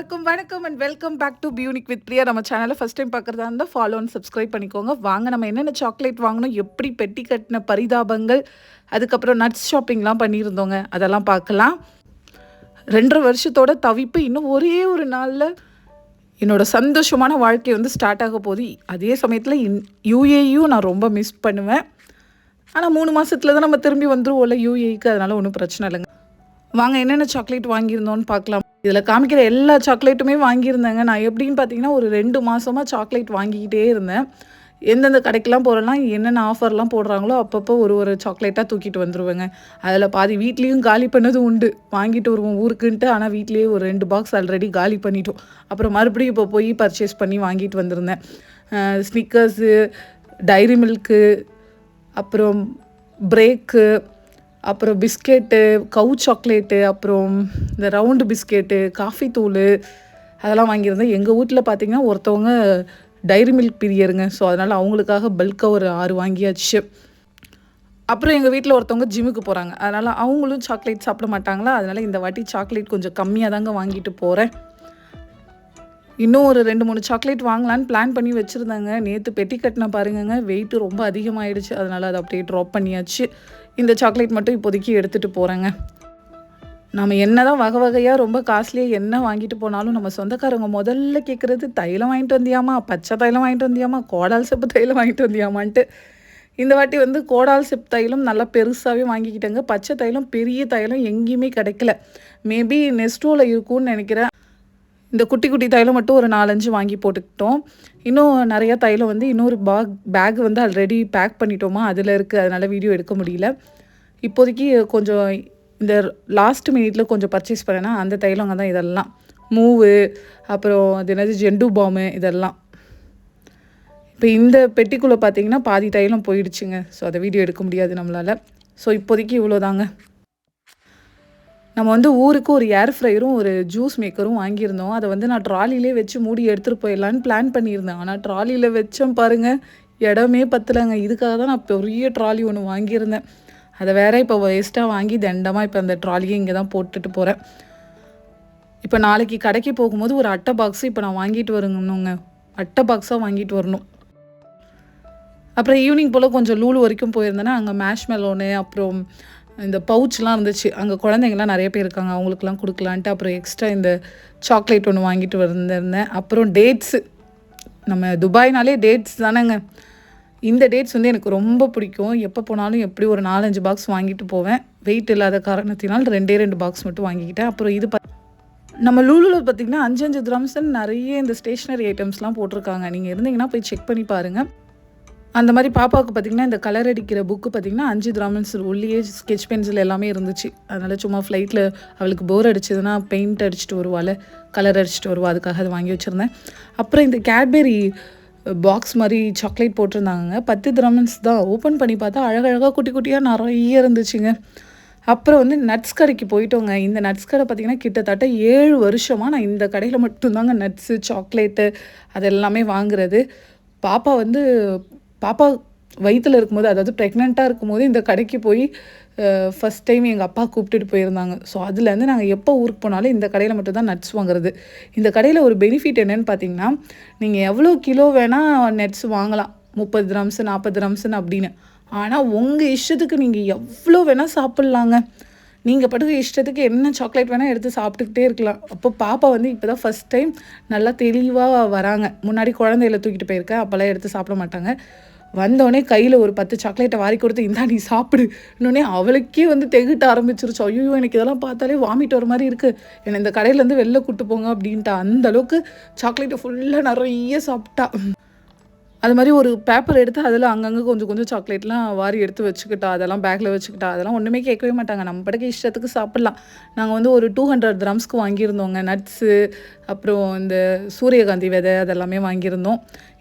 எல்லாருக்கும் வணக்கம் and welcome back to be unique with Priya நம்ம சேனலை ஃபஸ்ட் டைம் பார்க்குறதா இருந்தால் ஃபாலோ அண்ட் சப்ஸ்கிரைப் பண்ணிக்கோங்க. வாங்க நம்ம என்னென்ன சாக்லேட் வாங்கணும் எப்படி பெட்டி கட்டின பரிதாபங்கள் அதுக்கப்புறம் நட்ஸ் ஷாப்பிங்லாம் பண்ணியிருந்தோங்க. அதெல்லாம் பார்க்கலாம். ரெண்டரை வருஷத்தோட தவிப்பு இன்னும் ஒரே ஒரு நாளில் என்னோட சந்தோஷமான வாழ்க்கை வந்து ஸ்டார்ட் ஆக போகுது. அதே சமயத்தில் இன் யூஏயும் நான் ரொம்ப மிஸ் பண்ணுவேன். ஆனால் மூணு மாதத்துல தான் நம்ம திரும்பி வந்துருவோம்ல யூஏக்கு அதனால் ஒன்றும் பிரச்சனை இல்லைங்க. வாங்க என்னென்ன சாக்லேட் வாங்கியிருந்தோன்னு பார்க்கலாம். இதில் காமிக்கிற எல்லா சாக்லேட்டுமே வாங்கியிருந்தேங்க. நான் எப்படின்னு பார்த்தீங்கன்னா ஒரு ரெண்டு மாதமாக சாக்லேட் வாங்கிக்கிட்டே இருந்தேன். எந்தெந்த கடைக்கெலாம் போகிறலாம் என்னென்ன ஆஃபர்லாம் போடுறாங்களோ அப்பப்போ ஒரு ஒரு சாக்லேட்டாக தூக்கிட்டு வந்துருவேங்க. அதில் பாதி வீட்லேயும் காலி பண்ணதும் உண்டு. வாங்கிட்டு வருவோம் ஊருக்குன்ட்டு ஆனால் வீட்லேயே ஒரு ரெண்டு பாக்ஸ் ஆல்ரெடி காலி பண்ணிட்டோம். அப்புறம் மறுபடியும் இப்போ போய் பர்ச்சேஸ் பண்ணி வாங்கிட்டு வந்திருந்தேன். ஸ்னிக்கர்ஸு டைரி மில்க்கு அப்புறம் பிரேக்கு அப்புறம் பிஸ்கெட்டு கவு சாக்லேட்டு அப்புறம் இந்த ரவுண்டு பிஸ்கெட்டு காஃபி தூள் அதெல்லாம் வாங்கியிருந்தேன். எங்கள் வீட்டில் பார்த்தீங்கன்னா ஒருத்தவங்க டைரி மில்க் பிரியருங்க. ஸோ அதனால் அவங்களுக்காக பல்காக ஒரு ஆறு வாங்கியாச்சு. அப்புறம் எங்கள் வீட்டில் ஒருத்தவங்க ஜிம்முக்கு போகிறாங்க அதனால் அவங்களும் சாக்லேட் சாப்பிட மாட்டாங்களா? அதனால் இந்த வாட்டி சாக்லேட் கொஞ்சம் கம்மியாக தாங்க வாங்கிட்டு போகிறேன் இன்னும் ஒரு ரெண்டு மூணு சாக்லேட் வாங்கலான்னு பிளான் பண்ணி வச்சுருந்தாங்க. நேற்று பெட்டி கட்டின பாருங்கங்க. வெயிட்டு ரொம்ப அதிகமாகிடுச்சு அதனால் அதை அப்படியே ட்ராப் பண்ணியாச்சு. இந்த சாக்லேட் மட்டும் இப்போதைக்கு எடுத்துகிட்டு போகிறேங்க நம்ம என்ன தான் வகை வகையாக ரொம்ப காஸ்ட்லியாக என்ன வாங்கிட்டு போனாலும் நம்ம சொந்தக்காரங்க முதல்ல கேட்குறது தைலம் வாங்கிட்டு வந்தியாமா பச்சை தைலம் வாங்கிட்டு வந்தியாமா கோடால் செப்பு தைலம் வாங்கிட்டு வந்தியாமான்ட்டு இந்த வாட்டி வந்து கோடால் செப் தைலம் நல்லா பெருசாகவே வாங்கிக்கிட்டேங்க. பச்சை தைலம் பெரிய தைலம் எங்கேயுமே கிடைக்கல. மேபி நெஸ்டோவில் இருக்கும்னு நினைக்கிறேன். இந்த குட்டி குட்டி தைலம் மட்டும் ஒரு நாலஞ்சு வாங்கி போட்டுக்கிட்டோம். இன்னும் நிறையா தைலம் வந்து இன்னொரு பாக் பேக் வந்து ஆல்ரெடி பேக் பண்ணிட்டோமா? அதில் இருக்குது அதனால் வீடியோ எடுக்க முடியல. இப்போதைக்கு கொஞ்சம் இந்த லாஸ்ட் மினிட்ல கொஞ்சம் பர்ச்சேஸ் பண்ணேன்னா அந்த தைலங்க தான் இதெல்லாம். மூவு அப்புறம் அது என்னது ஜெண்டு பாமு இதெல்லாம். இப்போ இந்த பெட்டிக்குள்ளே பார்த்தீங்கன்னா பாதி தைலம் போயிடுச்சுங்க. ஸோ அதை வீடியோ எடுக்க முடியாது நம்மளால். ஸோ இப்போதைக்கு இவ்வளோதாங்க நம்ம வந்து ஊருக்கு ஒரு ஏர் ஃப்ரையரும் ஒரு ஜூஸ் மேக்கரும் வாங்கியிருந்தோம். அதை வந்து நான் ட்ராலிலே வச்சு மூடி எடுத்துகிட்டு போயிடலான்னு பிளான் பண்ணியிருந்தேன். ஆனால் ட்ராலியில் வச்சோம் பாருங்கள் இடமே பத்தலைங்க. இதுக்காக தான் நான் பெரிய ட்ராலி ஒன்று வாங்கியிருந்தேன். அதை வேற இப்போ வேஸ்ட்டாக வாங்கி தண்டமாக இப்போ அந்த ட்ராலியை இங்கே தான் போட்டுட்டு போகிறேன் இப்போ நாளைக்கு கடைக்கு போகும்போது ஒரு அட்டை பாக்ஸு இப்போ நான் வாங்கிட்டு வரணுங்க. அட்டை பாக்ஸாக வாங்கிட்டு வரணும். அப்புறம் ஈவினிங் போல் கொஞ்சம் லூலு வரைக்கும் போயிருந்தேன்னா அங்கே மேஷ் மெலோனு அப்புறம் இந்த பவுச்லாம் இருந்துச்சு. அங்கே குழந்தைங்கலாம் நிறைய பேர் இருக்காங்க. அவங்களுக்குலாம் கொடுக்கலான்ட்டு அப்புறம் எக்ஸ்ட்ரா இந்த சாக்லேட் ஒன்று வாங்கிட்டு வந்திருந்தேன். அப்புறம் டேட்ஸு நம்ம துபாய்னாலே டேட்ஸ் தானேங்க. இந்த டேட்ஸ் வந்து எனக்கு ரொம்ப பிடிக்கும். எப்போ போனாலும் எப்படி ஒரு நாலஞ்சு பாக்ஸ் வாங்கிட்டு போவேன். வெயிட் இல்லாத காரணத்தினால் ரெண்டே ரெண்டு பாக்ஸ் மட்டும் வாங்கிக்கிட்டேன். அப்புறம் இது பா நம்ம லூலூவில் பார்த்தீங்கன்னா அஞ்சு அஞ்சு கிராம்ஸ்ன்னு நிறைய இந்த ஸ்டேஷ்னரி ஐட்டம்ஸ்லாம் போட்டிருக்காங்க. நீங்கள் இருந்தீங்கன்னா போய் செக் பண்ணி பாருங்கள் அந்த மாதிரி பாப்பாவுக்கு பார்த்தீங்கன்னா இந்த கலர் அடிக்கிற புக்கு பார்த்தீங்கன்னா அஞ்சு கிராமன்ஸ் உள்ளேயே ஸ்கெச் பென்சில் எல்லாமே இருந்துச்சு. அதனால் சும்மா ஃப்ளைட்டில் அவளுக்கு போர் அடிச்சதுன்னா பெயிண்ட் அடிச்சுட்டு வருவாள். கலர் அடிச்சுட்டு வருவா அதுக்காக அதை வாங்கி வச்சுருந்தேன். அப்புறம் இந்த கேட்பெரி பாக்ஸ் மாதிரி சாக்லேட் போட்டிருந்தாங்க. பத்து கிராமன்ஸ் தான். ஓப்பன் பண்ணி பார்த்தா அழகழகாக குட்டி குட்டியாக நிறைய இருந்துச்சுங்க. அப்புறம் வந்து நட்ஸ் கடைக்கு போயிட்டோங்க. இந்த நட்ஸ் கடை பார்த்திங்கன்னா கிட்டத்தட்ட ஏழு வருஷமாக நான் இந்த கடையில் மட்டும்தாங்க நட்ஸு சாக்லேட்டு அது எல்லாமே வாங்குறது. பாப்பா வந்து பாப்பா வயிற்றில் இருக்கும்போது அதாவது ப்ரெக்னெண்ட்டாக இருக்கும்போது இந்த கடைக்கு போய் ஃபஸ்ட் டைம் எங்கள் அப்பா கூப்பிட்டுட்டு போயிருந்தாங்க. ஸோ அதுலேருந்து நாங்கள் எப்போ ஊருக்கு போனாலும் இந்த கடையில் மட்டும்தான் நட்ஸ் வாங்குறது. இந்த கடையில் ஒரு பெனிஃபிட் என்னென்னு பார்த்தீங்கன்னா நீங்கள் எவ்வளோ கிலோ வேணால் நட்ஸ் வாங்கலாம். முப்பது கிராம்ஸு நாற்பது கிராம்ஸுன்னு அப்படின்னு. ஆனால் உங்கள் இஷ்டத்துக்கு நீங்கள் எவ்வளோ வேணால் சாப்பிட்லாங்க. நீங்கள் பட்டுக்கு இஷ்டத்துக்கு என்ன சாக்லேட் வேணால் எடுத்து சாப்பிட்டுக்கிட்டே இருக்கலாம். அப்போ பாப்பா வந்து இப்போ தான் ஃபஸ்ட் டைம் நல்லா தெளிவாக வராங்க. முன்னாடி குழந்தையில தூக்கிட்டு போயிருக்கேன். அப்போல்லாம் எடுத்து சாப்பிட மாட்டாங்க. வந்தோடனே கையில் ஒரு பத்து சாக்லேட்டை வாரி கொடுத்து இந்தா நீ சாப்பிடு. இன்னொன்னே அவளுக்கே வந்து தெகிட்ட ஆரம்பிச்சிருச்சு. ஐயோ எனக்கு இதெல்லாம் பார்த்தாலே வாமிட் வர மாதிரி இருக்குது என்னை இந்த கடையிலேருந்து வெளில கூட்டு போங்க அப்படின்ட்டு. அந்த அளவுக்கு சாக்லேட்டை ஃபுல்லாக நிறைய சாப்பிட்டா. அது மாதிரி ஒரு பேப்பர் எடுத்து அதில் அங்கங்கே கொஞ்சம் கொஞ்சம் சாக்லேட்லாம் வாரி எடுத்து வச்சுக்கிட்டா அதெல்லாம் பேக்கில் வச்சுக்கிட்டா அதெல்லாம் ஒன்றுமே கேட்கவே மாட்டாங்க. நம்ம படக்கு இஷ்டத்துக்கு சாப்பிட்லாம். நாங்கள் வந்து ஒரு டூ ஹண்ட்ரட் கிராம்ஸ்க்கு வாங்கியிருந்தோங்க. நட்ஸு அப்புறம் இந்த சூரியகாந்தி விதை அதெல்லாமே வாங்கியிருந்தோம்.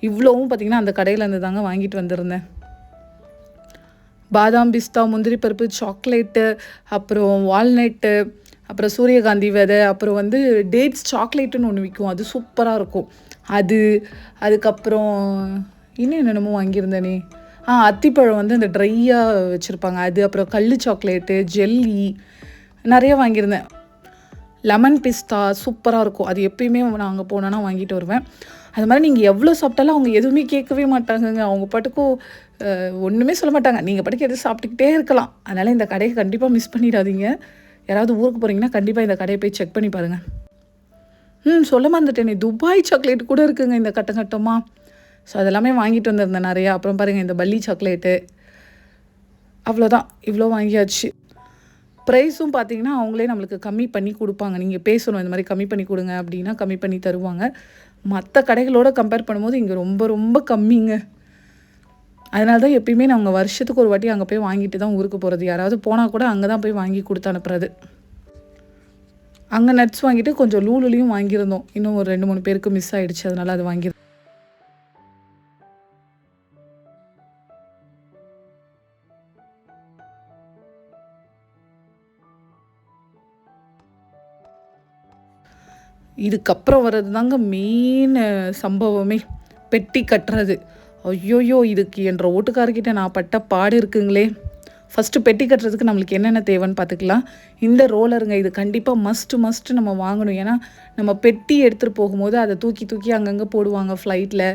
இவ்வளோவும் பார்த்திங்கன்னா அந்த கடையிலேருந்து தாங்க வாங்கிட்டு வந்திருந்தேன். பாதாம் பிஸ்தா முந்திரி பருப்பு சாக்லேட்டு அப்புறம் வால்நட்டு அப்புறம் சூரியகாந்தி விதை அப்புறம் வந்து டேட்ஸ் சாக்லேட்டுன்னு ஒன்று விற்கும் அது சூப்பராக இருக்கும். அது அதுக்கப்புறம் இன்னும் என்னென்னமோ வாங்கியிருந்தேனே. ஆ அத்திப்பழம் வந்து அந்த ட்ரையாக வச்சுருப்பாங்க. அது அப்புறம் கல் சாக்லேட்டு ஜெல்லி நிறைய வாங்கியிருந்தேன். லெமன் பிஸ்தா சூப்பராக இருக்கும். அது எப்பயுமே நான் அங்கே போனேன்னா வாங்கிட்டு வருவேன். அது மாதிரி நீங்கள் எவ்வளோ சாப்பிட்டாலும் அவங்க எதுவுமே கேட்கவே மாட்டாங்கங்க. அவங்க பாட்டுக்கும் ஒன்றுமே சொல்ல மாட்டாங்க. நீங்கள் பாட்டுக்கு எது சாப்பிட்டுக்கிட்டே இருக்கலாம். அதனால் இந்த கடையை கண்டிப்பாக மிஸ் பண்ணிடாதீங்க. யாராவது ஊருக்கு போகிறீங்கன்னா கண்டிப்பாக இந்த கடையை போய் செக் பண்ணி பாருங்கள் ம் சொல்ல மறந்துட்டேனே. துபாய் சாக்லேட் கூட இருக்குங்க இந்த கட்டம் கட்டமாக ஸோ அதெல்லாமே வாங்கிட்டு வந்திருந்தேன் நிறையா. அப்புறம் பாருங்கள் இந்த பல்லி சாக்லேட்டு அவ்வளோதான் இவ்வளோ வாங்கியாச்சு. ப்ரைஸும் பார்த்தீங்கன்னா அவங்களே நம்மளுக்கு கம்மி பண்ணி கொடுப்பாங்க. நீங்கள் பேசணும் இந்த மாதிரி கம்மி பண்ணி கொடுங்க அப்படின்னா கம்மி பண்ணி தருவாங்க. மற்ற கடைகளோட கம்பேர் பண்ணும்போது இங்கே ரொம்ப ரொம்ப கம்மிங்க. அதனால தான் எப்பயுமே நாங்கள் வருஷத்துக்கு ஒரு வாட்டி அங்கே போய் வாங்கிட்டு தான் ஊருக்கு போகிறது யாராவது போனால் கூட அங்கே தான் போய் வாங்கி கொடுத்து அனுப்புறது. அங்கே நட்ஸ் வாங்கிட்டு கொஞ்சம் லூலுலையும் வாங்கியிருந்தோம். இன்னும் ஒரு ரெண்டு மூணு பேருக்கு மிஸ் ஆகிடுச்சு அதனால் அது வாங்கி இதுக்கப்புறம் வர்றது தாங்க மெயின் சம்பவமே. பெட்டி கட்டுறது. ஐயோயோ இதுக்கு என்ற ஓட்டுக்காரர்கிட்ட நான் பட்ட பாடு இருக்குங்களே. ஃபஸ்ட்டு பெட்டி கட்டுறதுக்கு நம்மளுக்கு என்னென்ன தேவைன்னு பார்த்துக்கலாம். இந்த ரோலருங்க இது கண்டிப்பாக மஸ்ட்டு மஸ்ட்டு நம்ம வாங்கணும். ஏன்னா நம்ம பெட்டி எடுத்துகிட்டு போகும்போது அதை தூக்கி தூக்கி அங்கங்கே போடுவாங்க ஃப்ளைட்டில்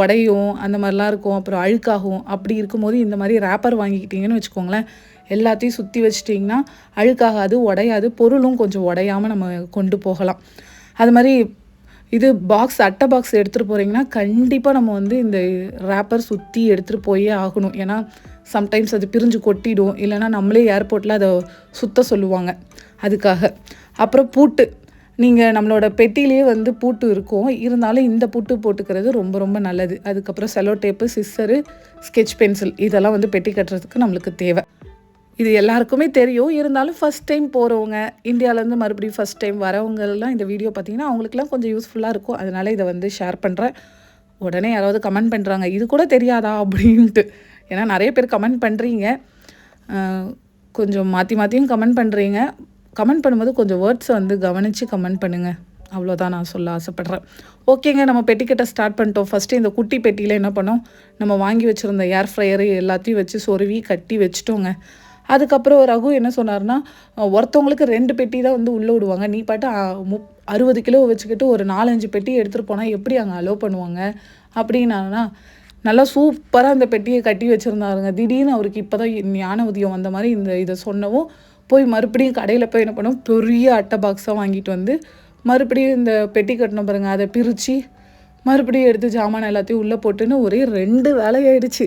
உடையும் அந்த மாதிரிலாம் இருக்கும். அப்புறம் அழுக்காகும். அப்படி இருக்கும்போது இந்த மாதிரி ரேப்பர் வாங்கிக்கிட்டீங்கன்னு வச்சுக்கோங்களேன். எல்லாத்தையும் சுற்றி வச்சிட்டிங்கன்னா அழுக்காகாது உடையாது. பொருளும் கொஞ்சம் உடையாமல் நம்ம கொண்டு போகலாம். அது மாதிரி இது பாக்ஸ் அட்டை பாக்ஸ் எடுத்துகிட்டு போகிறீங்கன்னா கண்டிப்பாக நம்ம வந்து இந்த ரேப்பர் சுற்றி எடுத்துகிட்டு போயே ஆகணும். ஏன்னா சம்டைம்ஸ் அது பிரிஞ்சு கொட்டிடும். இல்லைன்னா நம்மளே ஏர்போர்ட்டில் அதை சுத்த சொல்லுவாங்க. அதுக்காக. அப்புறம் பூட்டு. நீங்கள் நம்மளோட பெட்டிலேயே வந்து பூட்டு இருக்கும். இருந்தாலும் இந்த பூட்டு போட்டுக்கிறது ரொம்ப ரொம்ப நல்லது. அதுக்கப்புறம் cello tape scissor sketch pencil இதெல்லாம் வந்து பெட்டி கட்டுறதுக்கு நம்மளுக்கு தேவை. இது எல்லாருக்குமே தெரியும். இருந்தாலும் ஃபஸ்ட் டைம் போகிறவங்க இந்தியாவிலேருந்து மறுபடியும் ஃபஸ்ட் டைம் வரவங்கெல்லாம் இந்த வீடியோ பார்த்தீங்கன்னா அவங்களுக்குலாம் கொஞ்சம் யூஸ்ஃபுல்லாக இருக்கும். அதனால் இதை வந்து ஷேர் பண்ணுறேன் உடனே யாராவது கமெண்ட் பண்ணுறாங்க இது கூட தெரியாதா? அப்படின்ட்டு. ஏன்னா நிறைய பேர் கமெண்ட் பண்ணுறீங்க கொஞ்சம் மாற்றி மாற்றியும் கமெண்ட் பண்ணுறீங்க கமெண்ட் பண்ணும்போது கொஞ்சம் வேர்ட்ஸை வந்து கவனித்து கமெண்ட் பண்ணுங்கள் அவ்வளோதான் நான் சொல்ல ஆசைப்பட்றேன். ஓகேங்க நம்ம பெட்டிக்கிட்ட ஸ்டார்ட் பண்ணிட்டோம். ஃபஸ்ட்டு இந்த குட்டி பெட்டியில் என்ன பண்ணோம்? நம்ம வாங்கி வச்சுருந்த ஏர் ஃப்ரையரு எல்லாத்தையும் வச்சு சொருவி கட்டி வச்சுட்டோங்க. அதுக்கப்புறம் ரகு என்ன சொன்னார்னா ஒருத்தவங்களுக்கு ரெண்டு பெட்டி தான் வந்து உள்ளே விடுவாங்க. நீ பாட்டு முப் அறுபது கிலோ வச்சுக்கிட்டு ஒரு நாலஞ்சு பெட்டி எடுத்துகிட்டு போனால் எப்படி அங்கே அலோவ் பண்ணுவாங்க? அப்படின்னானா நல்லா சூப்பராக அந்த பெட்டியை கட்டி வச்சுருந்தாருங்க. திடீர்னு அவருக்கு இப்போ தான் ஞான உதயம் வந்த மாதிரி இந்த இதை சொன்னவும் போய் மறுபடியும் கடையில் போய் என்ன பண்ணோம் பெரிய அட்டை பாக்ஸாக வாங்கிட்டு வந்து மறுபடியும் இந்த பெட்டி கட்டணும் பாருங்க அதை பிரித்து மறுபடியும் எடுத்து ஜாமான் எல்லாத்தையும் உள்ளே போட்டுன்னு ஒரே ரெண்டு வேலையாயிடுச்சு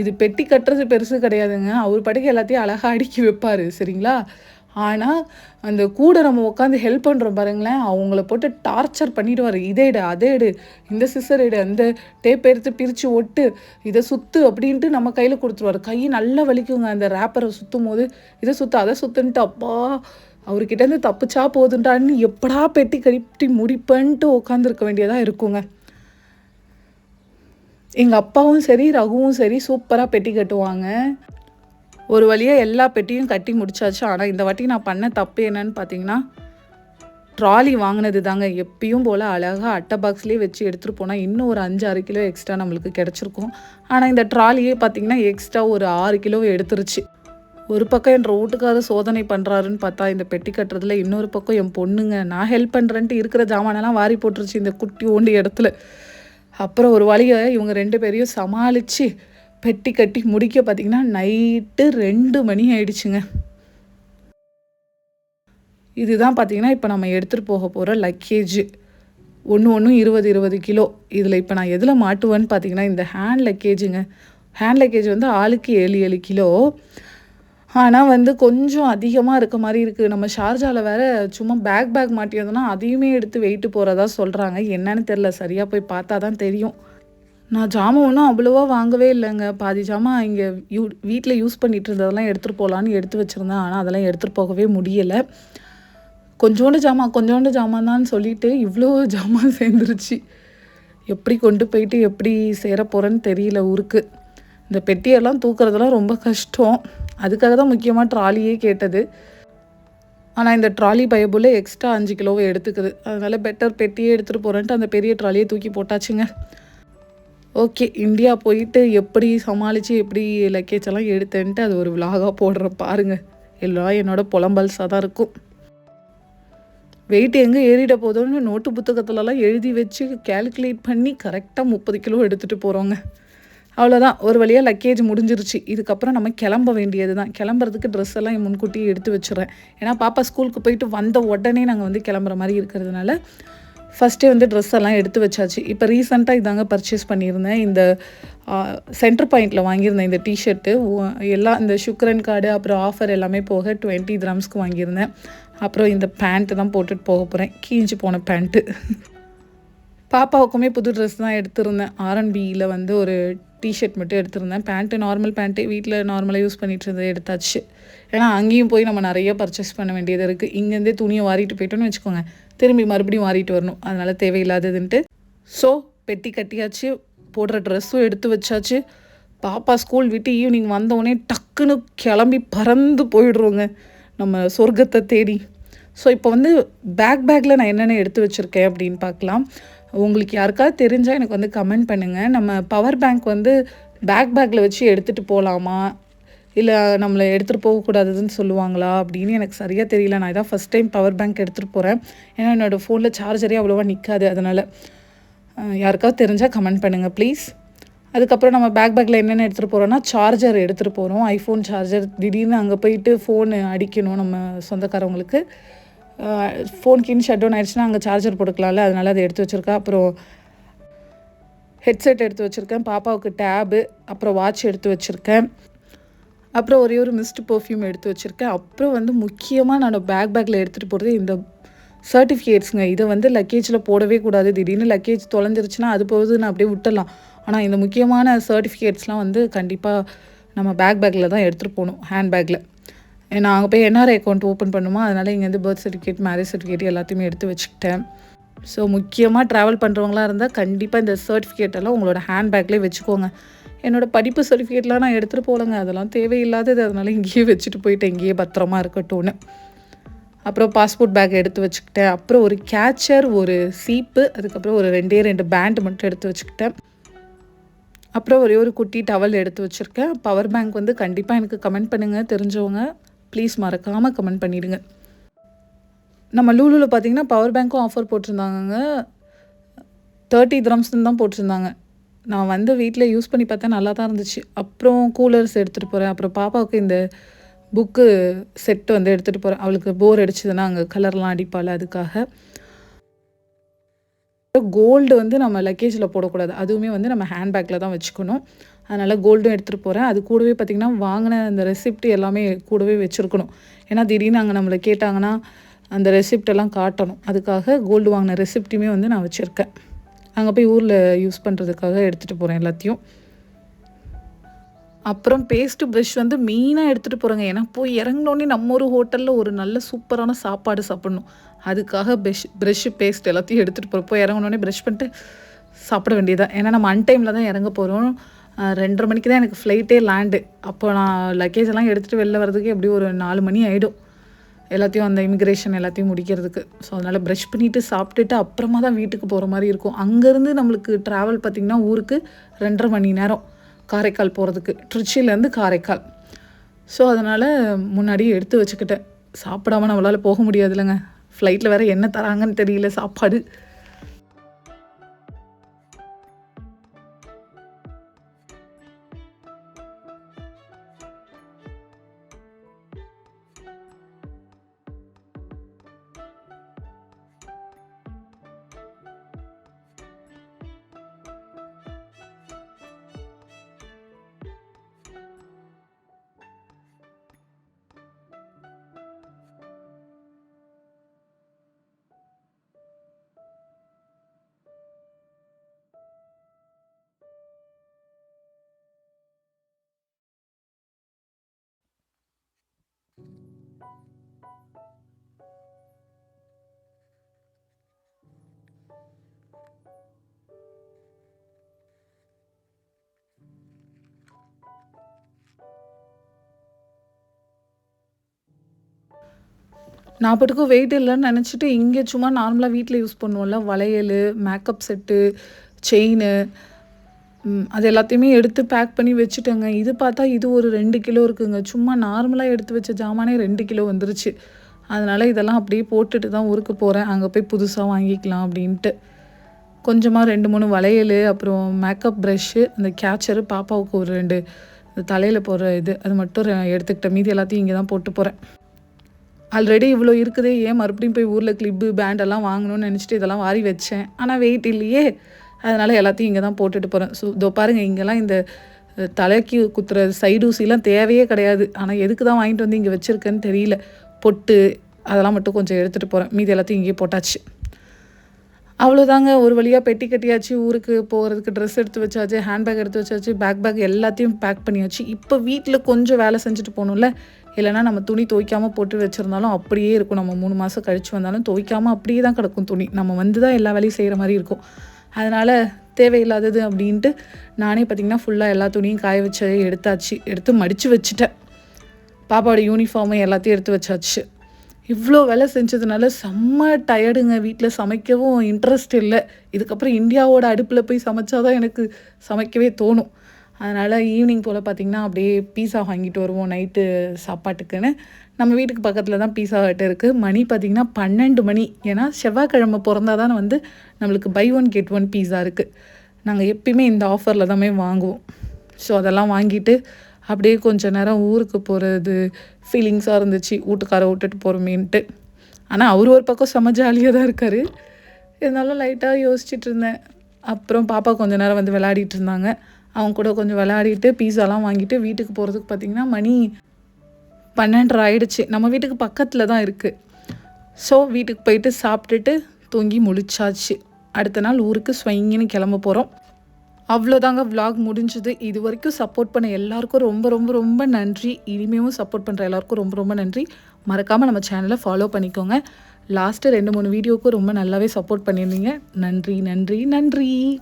இது பெட்டி கட்டுறது பெருசு கிடையாதுங்க. அவர் படிக்க எல்லாத்தையும் அழகாக அடுக்கி வைப்பார் சரிங்களா? ஆனால் அந்த கூட நம்ம உட்காந்து ஹெல்ப் பண்ணுறோம் பாருங்களேன் அவங்கள போட்டு டார்ச்சர் பண்ணிடுவார். இதே எடு அதே எடு இந்த சிசர் எடு அந்த டேப் எடுத்து பிரித்து ஒட்டு இதை சுற்று அப்படின்ட்டு நம்ம கையில் கொடுத்துருவாரு. கை நல்லா வலிக்குங்க அந்த ரேப்பரை சுற்றும் போது இதை சுற்று அதை சுற்றுன்ட்டு அப்பா அவர்கிட்டேருந்து தப்பிச்சா போதுன்றான்னு எப்படா பெட்டி கட்டி முடிப்பேன்ட்டு உட்காந்துருக்க வேண்டியதாக இருக்குங்க. எங்கள் அப்பாவும் சரி ரகுவும் சரி சூப்பராக பெட்டி கட்டுவாங்க. ஒரு வழியாக எல்லா பெட்டியும் கட்டி முடிச்சாச்சு. ஆனால் இந்த வாட்டி நான் பண்ண தப்பு என்னன்னு பார்த்தீங்கன்னா ட்ராலி வாங்கினது தாங்க எப்பயும் போல் அழகாக அட்டை பாக்ஸ்லேயே வச்சு எடுத்துகிட்டு போனால் இன்னும் ஒரு அஞ்சு ஆறு கிலோ எக்ஸ்ட்ரா நம்மளுக்கு கிடச்சிருக்கும். ஆனால் இந்த ட்ராலியே பார்த்தீங்கன்னா எக்ஸ்ட்ரா ஒரு ஆறு கிலோ எடுத்துருச்சு. ஒரு பக்கம் என் ரோட்டுக்காக சோதனை பண்ணுறாருன்னு பார்த்தா இந்த பெட்டி கட்டுறதுல இன்னொரு பக்கம் என் பொண்ணுங்க நான் ஹெல்ப் பண்ணுறேன்ட்டு இருக்கிற ஜாமானெல்லாம் வாரி போட்டுருச்சு இந்த குட்டி ஓண்டி இடத்துல. அப்புறம் ஒரு வழியை இவங்க ரெண்டு பேரையும் சமாளித்து பெட்டி கட்டி முடிக்க பார்த்தீங்கன்னா நைட்டு ரெண்டு மணி ஆயிடுச்சுங்க. இதுதான் பார்த்தீங்கன்னா இப்போ நம்ம எடுத்துகிட்டு போக போகிற லக்கேஜ் ஒன்று ஒன்றும் இருபது இருபது கிலோ. இதில் இப்போ நான் எதில் மாட்டுவேன்னு பார்த்தீங்கன்னா இந்த ஹேண்ட் லக்கேஜுங்க ஹேண்ட் லக்கேஜ் வந்து ஆளுக்கு ஏழு ஏழு கிலோ. ஆனால் வந்து கொஞ்சம் அதிகமாக இருக்க மாதிரி இருக்குது. நம்ம ஷார்ஜாவில் வேறு சும்மா பேக் பேக் மாட்டியிருந்தோம்னா அதையுமே எடுத்து வெயிட்டு போகிறதா சொல்கிறாங்க என்னன்னு தெரில சரியாக போய் பார்த்தா தான் தெரியும். நான் ஜாமான் ஒன்றும் அவ்வளோவா வாங்கவே இல்லைங்க. பாதி ஜாமான் இங்கே யூ வீட்டில் யூஸ் பண்ணிகிட்டு இருந்ததெல்லாம் எடுத்துகிட்டு போகலான்னு எடுத்து வச்சுருந்தேன். ஆனால் அதெல்லாம் எடுத்துகிட்டு போகவே முடியலை. கொஞ்சோண்டு ஜாமான் கொஞ்சோண்டு ஜாமான் தான் சொல்லிட்டு இவ்வளோ ஜாமான் சேர்ந்துருச்சு. எப்படி கொண்டு போயிட்டு எப்படி சேரப்போகிறேன்னு தெரியல ஊருக்கு. இந்த பெட்டியெல்லாம் தூக்குறதெல்லாம் ரொம்ப கஷ்டம். அதுக்காக தான் முக்கியமாக ட்ராலியே கேட்டது. ஆனால் இந்த ட்ராலி பயபுல எக்ஸ்ட்ரா அஞ்சு கிலோவை எடுத்துக்குது. அதனால் பெட்டர் பெட்டியே எடுத்துகிட்டு போகிறேன்ட்டு அந்த பெரிய ட்ராலியை தூக்கி போட்டாச்சுங்க. ஓகே இந்தியா போயிட்டு எப்படி சமாளித்து எப்படி லக்கேஜ் எல்லாம் எடுத்தேன்ட்டு அது ஒரு விலாகாக போடுறேன் பாருங்கள் எல்லாம் என்னோட புலம்பல்ஸாக தான் இருக்கும். வெயிட் எங்கே ஏறிட போதோன்னு நோட்டு புத்தகத்துலலாம் எழுதி வச்சு கேல்குலேட் பண்ணி கரெக்டாக முப்பது கிலோ எடுத்துகிட்டு போகிறோங்க அவ்வளோதான் ஒரு வழியாக லக்கேஜ் முடிஞ்சிருச்சு. இதுக்கப்புறம் நம்ம கிளம்ப வேண்டியது தான் கிளம்புறதுக்கு ட்ரெஸ் எல்லாம் முன்கூட்டியே எடுத்து வச்சுறேன். ஏன்னா பாப்பா ஸ்கூலுக்கு போயிட்டு வந்த உடனே நாங்கள் வந்து கிளம்புற மாதிரி இருக்கிறதுனால ஃபஸ்ட்டே வந்து ட்ரெஸ் எல்லாம் எடுத்து வச்சாச்சு. இப்போ ரீசெண்டாக இதாங்க பர்ச்சேஸ் பண்ணியிருந்தேன். இந்த சென்டர் பாயிண்டில் வாங்கியிருந்தேன் இந்த டிஷர்ட்டு எல்லாம் இந்த சுக்ரன் கார்டு அப்புறம் ஆஃபர் எல்லாமே போக டுவெண்ட்டி கிராம்ஸ்க்கு வாங்கியிருந்தேன். அப்புறம் இந்த பேண்ட்டு தான் போட்டுட்டு போக போகிறேன் கீஞ்சு போன பேண்ட்டு பாப்பாவுக்குமே புது ட்ரெஸ் தான் எடுத்திருந்தேன். ஆர்என்பியில் வந்து ஒரு டிஷர்ட் மட்டும் எடுத்திருந்தேன். பேண்ட்டு நார்மல் பேண்ட்டு வீட்டில் நார்மலாக யூஸ் பண்ணிட்டு இருந்தது எடுத்தாச்சு. ஏன்னா அங்கேயும் போய் நம்ம நிறைய பர்ச்சேஸ் பண்ண வேண்டியது இருக்குது இங்கேருந்தே துணியை வாரிட்டு போயிட்டோன்னு வச்சுக்கோங்க. திரும்பி மறுபடியும் வாரிட்டு வரணும். அதனால் தேவையில்லாததுன்ட்டு. ஸோ பெட்டி கட்டியாச்சு. போடுற ட்ரெஸ்ஸும் எடுத்து வச்சாச்சு. பாப்பா ஸ்கூல் விட்டு ஈவினிங் வந்தவுடனே டக்குன்னு கிளம்பி பறந்து போயிடுறோங்க. நம்ம சொர்க்கத்தை தேடி. ஸோ இப்போ வந்து பேக் பேக்கில் நான் என்னென்ன எடுத்து வச்சுருக்கேன் அப்படின்னு பார்க்கலாம். உங்களுக்கு யாருக்காவது தெரிஞ்சால் எனக்கு வந்து கமெண்ட் பண்ணுங்கள் நம்ம பவர் பேங்க் வந்து பேக் பேக்கில் வச்சு எடுத்துகிட்டு போகலாமா இல்லை நம்மளை எடுத்துகிட்டு போகக்கூடாதுன்னு சொல்லுவாங்களா? அப்படின்னு எனக்கு சரியாக தெரியல. நான் இதான் ஃபஸ்ட் டைம் பவர் பேங்க் எடுத்துகிட்டு போகிறேன் ஏன்னா என்னோடய ஃபோனில் சார்ஜரே அவ்வளோவா நிற்காது அதனால் யாருக்காவது தெரிஞ்சால் கமெண்ட் பண்ணுங்கள் ப்ளீஸ் அதுக்கப்புறம் நம்ம பேக் பேக்கில் என்னென்ன எடுத்துகிட்டு போகிறோன்னா சார்ஜர் எடுத்துகிட்டு போகிறோம் ஐஃபோன் சார்ஜர் திடீர்னு அங்கே போயிட்டு ஃபோனு அடிக்கணும் நம்ம சொந்தக்காரவங்களுக்கு. ஃபோன் கீன் ஷட் டவுன் ஆயிடுச்சுன்னா அங்கே சார்ஜர் போட்டுக்கலாம்ல அதனால் அதை எடுத்து வச்சுருக்கேன் அப்புறம் ஹெட்செட் எடுத்து வச்சுருக்கேன் பாப்பாவுக்கு டேபு அப்புறம் வாட்ச் எடுத்து வச்சுருக்கேன். அப்புறம் ஒரே ஒரு மிஸ்ட் பர்ஃப்யூம் எடுத்து வச்சுருக்கேன். அப்புறம் வந்து முக்கியமாக நான் பேக் பேக்கில் எடுத்துகிட்டு போகிறது இந்த சர்டிஃபிகேட்ஸுங்க இதை வந்து லக்கேஜில் போடவே கூடாது. திடீர்னு லக்கேஜ் தொலைஞ்சிருச்சுன்னா அது போகுது நான் அப்படியே விட்டுடலாம். ஆனால் இந்த முக்கியமான சர்டிஃபிகேட்ஸ்லாம் வந்து கண்டிப்பாக நம்ம பேக் பேக்கில் தான் எடுத்துகிட்டு போகணும் ஹேண்ட் பேக்கில் நாங்கள் அங்கே போய் என்ஆர்ஐ அக்கௌண்ட் ஓப்பன் பண்ணுமா? அதனால் இங்கேருந்து பர்த் சர்டிஃபிகேட் மேரேஜ் சர்டிஃபிகேட் எல்லாத்தையுமே எடுத்து வச்சுக்கிட்டேன். ஸோ முக்கியமாக ட்ராவல் பண்ணுறவங்களாம் இருந்தால் கண்டிப்பாக இந்த சர்டிஃபிகேட் எல்லாம் உங்களோட ஹேண்ட் பேக்லேயே வச்சுக்கோங்க. என்னோடய படிப்பு சர்டிஃபிகேட்லாம் நான் எடுத்துகிட்டு போகலங்க. அதெல்லாம் தேவையில்லாதது. அதனால் இங்கேயே வச்சுட்டு போயிட்டு இங்கேயே பத்திரமா இருக்கட்டும்னு. அப்புறம் பாஸ்போர்ட் பேக் எடுத்து வச்சுக்கிட்டேன். அப்புறம் ஒரு கேச்சர் ஒரு சீப்பு அதுக்கப்புறம் ஒரு ரெண்டே ரெண்டு பேண்ட் மட்டும் எடுத்து வச்சுக்கிட்டேன். அப்புறம் ஒரே ஒரு குட்டி டவல் எடுத்து வச்சுருக்கேன். பவர் பேங்க் வந்து கண்டிப்பாக எனக்கு கமெண்ட் பண்ணுங்கள் தெரிஞ்சவங்க. ப்ளீஸ் மறக்காமல் கமெண்ட் பண்ணிவிடுங்க நம்ம லூலூவில் பார்த்தீங்கன்னா பவர் பேங்க்கும் ஆஃபர் போட்டிருந்தாங்க தேர்ட்டி த்ரம்ஸ்ன்னு தான் போட்டிருந்தாங்க. நான் வந்து வீட்டில் யூஸ் பண்ணி பார்த்தேன் நல்லா தான் இருந்துச்சு. அப்புறம் கூலர்ஸ் எடுத்துகிட்டு போகிறேன் அப்புறம் பாப்பாவுக்கு இந்த புக்கு செட்டு வந்து எடுத்துகிட்டு போகிறேன் அவளுக்கு போர் அடிச்சதுன்னா அங்கே கலர்லாம் அடிப்பாள் அதுக்காக. கோல்டு வந்து நம்ம லக்கேஜில் போடக்கூடாது. அதுவுமே வந்து நம்ம ஹேண்ட்பேக்கில் தான் வச்சுக்கணும். அதனால் கோல்டும் எடுத்துகிட்டு போகிறேன் அது கூடவே பார்த்திங்கன்னா வாங்கின அந்த ரெசிப்ட் எல்லாமே கூடவே வச்சுருக்கணும். ஏன்னா திடீர்னு அங்கே நம்மளை கேட்டாங்கன்னா அந்த ரெசிப்டெல்லாம் காட்டணும். அதுக்காக கோல்டு வாங்கின ரெசிப்ட்டுமே வந்து நான் வச்சுருக்கேன். அங்கே போய் ஊரில் யூஸ் பண்ணுறதுக்காக எடுத்துகிட்டு போகிறேன் எல்லாத்தையும். அப்புறம் பேஸ்ட்டு ப்ரஷ் வந்து மெயினாக எடுத்துகிட்டு போகிறேங்க ஏன்னா போய் இறங்கினோடனே நம்ம ஒரு ஹோட்டலில் ஒரு நல்ல சூப்பரான சாப்பாடு சாப்பிட்ணும். அதுக்காக ப்ரெஷ் ப்ரெஷ்ஷு பேஸ்ட் எல்லாத்தையும் எடுத்துகிட்டு போகிறோம் போய் இறங்கினோடனே ப்ரெஷ் பண்ணிட்டு சாப்பிட வேண்டியதான் ஏன்னா நம்ம அன்டைமில் தான் இறங்க போகிறோம் ரெண்டரை மணிக்கு தான் எனக்கு ஃப்ளைட்டே லேண்டு அப்போ நான் லக்கேஜ் எல்லாம் எடுத்துகிட்டு வெளில வரதுக்கு எப்படி ஒரு நாலு மணி ஆகிடும் எல்லாத்தையும் அந்த இமிக்ரேஷன் எல்லாத்தையும் முடிக்கிறதுக்கு. ஸோ அதனால் ப்ரஷ் பண்ணிவிட்டு சாப்பிட்டுட்டு அப்புறமா தான் வீட்டுக்கு போகிற மாதிரி இருக்கும். அங்கேருந்து நம்மளுக்கு ட்ராவல் பார்த்திங்கன்னா ஊருக்கு ரெண்டரை மணி நேரம் காரைக்கால் போகிறதுக்கு ட்ரிச்சிலேருந்து காரைக்கால். ஸோ அதனால் முன்னாடியே எடுத்து வச்சுக்கிட்டேன். சாப்பிடாம நம்மளால் போக முடியாது இல்லைங்க ஃப்ளைட்டில் வேறு என்ன தராங்கன்னு தெரியல. சாப்பாடு. நான் பாட்டுக்கு வெயிட் இல்லைன்னு நினச்சிட்டு இங்கே சும்மா நார்மலாக வீட்டில் யூஸ் பண்ணுவோம்ல வளையல் மேக்கப் செட்டு செயினு அது எல்லாத்தையுமே எடுத்து பேக் பண்ணி வச்சுட்டேங்க. இது பார்த்தா இது ஒரு ரெண்டு கிலோ இருக்குங்க. சும்மா நார்மலாக எடுத்து வச்ச ஜாமானே ரெண்டு கிலோ வந்துருச்சு. அதனால் இதெல்லாம் அப்படியே போட்டுட்டு தான் ஊருக்கு போகிறேன் அங்கே போய் புதுசாக வாங்கிக்கலாம் அப்படின்ட்டு. கொஞ்சமாக ரெண்டு மூணு வளையல் அப்புறம் மேக்கப் ப்ரஷ்ஷு அந்த கேச்சரு பாப்பாவுக்கு ஒரு ரெண்டு தலையில் போடுற இது அது மட்டும் எடுத்துக்கிட்டேன். மீதி எல்லாத்தையும் இங்கே தான் போட்டு போகிறேன் ஆல்ரெடி இவ்வளோ இருக்குதே ஏன் மறுபடியும் போய் ஊரில் கிளிப்பு பேண்டெல்லாம் வாங்கணும்னு நினச்சிட்டு இதெல்லாம் வாரி வச்சேன். ஆனால் வெயிட் இல்லையே. அதனால் எல்லாத்தையும் இங்கே தான் போட்டுட்டு போகிறேன் ஸோ இதோ பாருங்கள் இங்கெல்லாம் இந்த தலைக்கு குத்துற சைடு ஊசிலாம் தேவையே கிடையாது. ஆனால் எதுக்கு தான் வாங்கிட்டு வந்து இங்கே வச்சுருக்கேன்னு தெரியல. பொட்டு அதெல்லாம் மட்டும் கொஞ்சம் எடுத்துகிட்டு போகிறேன் மீதி எல்லாத்தையும் இங்கேயே போட்டாச்சு. அவ்வளோதாங்க ஒரு வழியாக பெட்டி கட்டியாச்சு ஊருக்கு போகிறதுக்கு ட்ரெஸ் எடுத்து வச்சாச்சு ஹேண்ட்பேக் எடுத்து வச்சாச்சு பேக் பேக் எல்லாத்தையும் பேக் பண்ணியாச்சு. இப்போ வீட்டில் கொஞ்சம் வேலை செஞ்சுட்டு போகணும்ல. இல்லைன்னா நம்ம துணி துவைக்காமல் போட்டு வச்சுருந்தாலும் அப்படியே இருக்கும். நம்ம மூணு மாதம் கழித்து வந்தாலும் துவைக்காமல் அப்படியே தான் கிடக்கும் துணி. நம்ம வந்து தான் எல்லா வேலையும் செய்கிற மாதிரி இருக்கும். அதனால் தேவையில்லாதது அப்படின்ட்டு நானே பார்த்திங்கன்னா ஃபுல்லாக எல்லா துணியும் காய வச்சு எடுத்தாச்சு. எடுத்து மடித்து வச்சுட்டேன். பாப்பாவோட யூனிஃபார்மு எல்லாத்தையும் எடுத்து வச்சாச்சு. இவ்வளோ வேலை செஞ்சதுனால செம்ம டயர்டுங்க வீட்டில் சமைக்கவும் இன்ட்ரெஸ்ட் இல்லை. இதுக்கப்புறம் இந்தியாவோட அடுப்பில் போய் சமைச்சாதான் எனக்கு சமைக்கவே தோணும். அதனால் ஈவினிங் போல் பார்த்திங்கன்னா அப்படியே பீஸா வாங்கிட்டு வருவோம் நைட்டு சாப்பாட்டுக்குன்னு. நம்ம வீட்டுக்கு பக்கத்தில் தான் பீஸா ஹட் இருக்குது மணி பார்த்திங்கன்னா பன்னெண்டு மணி. ஏன்னா செவ்வாய்க்கிழமை பிறந்தா தான் வந்து நம்மளுக்கு பை ஒன் கெட் ஒன் பீஸா இருக்குது நாங்கள் எப்பயுமே இந்த ஆஃபரில் தாமே வாங்குவோம். ஸோ அதெல்லாம் வாங்கிட்டு அப்படியே கொஞ்சம் நேரம் ஊருக்கு போகிறது ஃபீலிங்ஸாக இருந்துச்சு. வீட்டுக்கார விட்டுட்டு போகிறோமேன்ட்டு ஆனால் அவர் ஒரு பக்கம் செம ஜாலியாக தான் இருக்கார். இருந்தாலும் லைட்டாக யோசிச்சுட்டு இருந்தேன். அப்புறம் பாப்பா கொஞ்ச நேரம் வந்து விளையாடிட்டு இருந்தாங்க. அவங்க கூட கொஞ்சம் விளையாடிட்டு பீஸாலாம் வாங்கிட்டு வீட்டுக்கு போகிறதுக்கு பார்த்திங்கன்னா மணி பன்னெண்டரை ஆயிடுச்சு. நம்ம வீட்டுக்கு பக்கத்தில் தான் இருக்குது ஸோ வீட்டுக்கு போயிட்டு சாப்பிட்டுட்டு தூங்கி முழிச்சாச்சு. அடுத்த நாள் ஊருக்கு ஸ்வைங்கின்னு கிளம்ப போகிறோம் அவ்வளோதாங்க விலாக் முடிஞ்சுது. இது வரைக்கும் சப்போர்ட் பண்ண எல்லாருக்கும் ரொம்ப ரொம்ப ரொம்ப நன்றி. இனிமேவும் சப்போர்ட் பண்ணுற எல்லாருக்கும் ரொம்ப ரொம்ப நன்றி. மறக்காமல் நம்ம சேனலை ஃபாலோ பண்ணிக்கோங்க. லாஸ்ட்டு ரெண்டு மூணு வீடியோவுக்கும் ரொம்ப நல்லாவே சப்போர்ட் பண்ணியிருந்தீங்க. நன்றி நன்றி நன்றி.